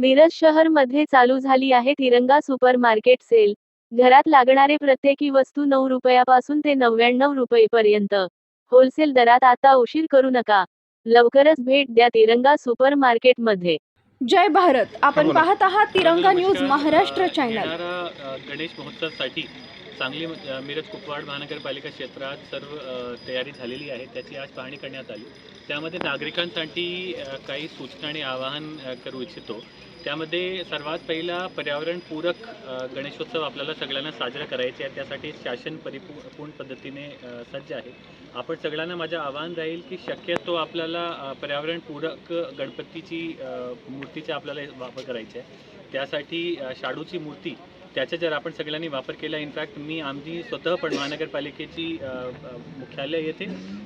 मिरज शहरमध्ये चालू झाली आहे तिरंगा सुपर मार्केट सेल. घरात लागणारे प्रत्येकी वस्तू नऊ रुपयापासून ते नव्याण्णव रुपयेपर्यंत. होलसेल दरात आता उशीर करू नका. लवकरच भेट द्या तिरंगा सुपर मार्केटमध्ये जय भारत. आपण बोला. पाहत आहात तिरंगा न्यूज. महाराष्ट्र चॅनल गणेश महोत्सवासाठी सांगली मिरज कुपवाड महानगरपालिका क्षेत्रात सर्व तयारी झालेली आहे. त्याची आज पाहणी करण्यात आली. त्यामध्ये नागरिकांसाठी काही सूचना आणि आवाहन करू इच्छितो. त्यामध्ये सर्वात पहिला पर्यावरणपूरक गणेशोत्सव आपल्याला सगळ्यांना साजरा करायचे आहे. त्यासाठी शासन परिपू पूर्ण पद्धतीने सज्ज आहे. आपण सगळ्यांना माझं आवाहन राहील की शक्यतो आपल्याला पर्यावरणपूरक गणपतीची मूर्तीचा आपल्याला वापर करायचा आहे. त्यासाठी शाडूची मूर्ती त्याचा जर आपण सगळ्यांनी वापर केला इनफॅक्ट मी आमची स्वतः पण महानगरपालिकेची मुख्यालय येथे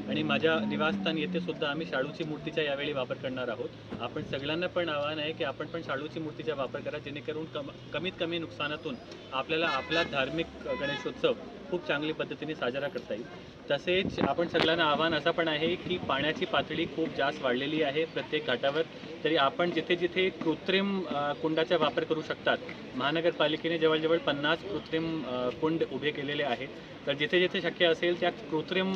आणि माझ्या निवासस्थान येथे सुद्धा आम्ही शाळूची मूर्तीचा यावेळी वापर करणार आहोत. आपण सगळ्यांना पण आव्हान आहे की आपण पण शाळूची मूर्तीचा वापर करा जेणेकरून कम कमीत कमी नुकसानातून आपल्याला आपला धार्मिक गणेशोत्सव खूप चांगली पद्धतीने साजरा करता येईल. तसेच आपण सगळ्यांना आव्हान असं पण आहे की पाण्याची पातळी खूप जास्त वाढलेली आहे प्रत्येक घाटावर. तरी आपण जिथे जिथे कृत्रिम कुंडाचा वापर करू शकतात महानगरपालिकेने जवळजवळ पन्नास कृत्रिम कुंड उभे केलेले आहेत. तर जिथे जिथे शक्य असेल त्या कृत्रिम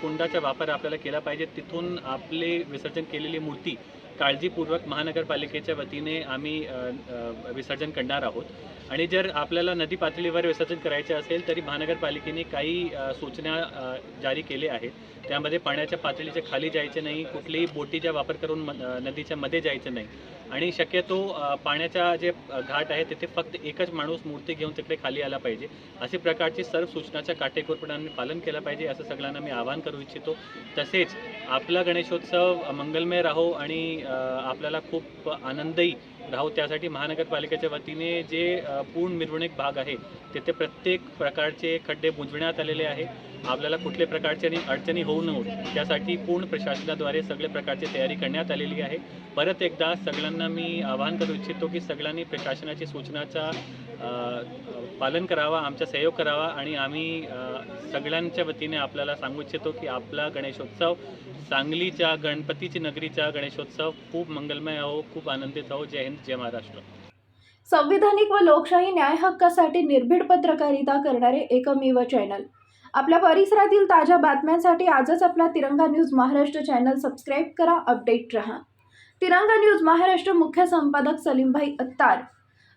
कुंडाचा वापर आपल्याला केला पाहिजे. तिथून आपले विसर्जन केलेली मूर्ती काळजीपूर्वक महानगरपालिकेच्या वतीने आम्ही विसर्जन करणार आहोत. आणि जर आपल्याला नदी पातळीवर विसर्जन करायचे असेल तरी महानगरपालिकेने काही सूचना जारी केले आहेत. त्यामध्ये पाण्याच्या पातळीच्या खाली जायचे नाही कुठलीही बोटीचा वापर करून म- नदीच्या मध्ये जायचं नाही. आणि शक्यतो पाण्याच्या पाण्याचा जे घाट आहे तिथे फक्त एकच माणूस मूर्ती घेऊन तिकडे खाली आला पाहिजे. अशी प्रकारची सर्व सूचनाच्या काटेकोरपणाने पालन केलं पाहिजे असं सगळ्यांना मी आवाहन करू इच्छितो. तसेच आपला गणेशोत्सव मंगलमय राहो आणि आपल्याला खूप आनंदही राहू त्यासाठी महानगरपालिकेच्या वतीने जे पूर्ण मिरवणूक भाग आहे तेथे प्रत्येक प्रकारचे खड्डे बुजविण्यात आलेले आहे. आपल्याला कुठल्या प्रकारचे आणि अडचणी होऊ नये. त्यासाठी पूर्ण प्रशासनाद्वारे सगळे प्रकारची तयारी करण्यात आलेली आहे. परत एकदा सगळ्यांना मी आवाहन करू इच्छितो की सगळ्यांनी प्रशासनाची सूचनाचा पालन करावा आमचा सहयोग करावा आणि आम्ही सगळ्यांच्या वतीने आपल्याला सांगू इच्छितो की आपला गणेशोत्सव सांगलीच्या गणपतीची नगरीचा गणेशोत्सव खूप मंगलमय हो खूप आनंदित हो. जय हिंद जय महाराष्ट्र. संविधानिक व लोकशाही न्याय हक्कासाठी निर्भीड पत्रकारिता करणारे एकमेव चॅनल. आपल्या परिसरातील ताज्या बातम्यांसाठी आजच आपला Tiranga news Maharashtra channel subscribe करा अपडेट रहा. तिरंगा न्यूज महाराष्ट्र मुख्य संपादक सलीमभाई अत्तार.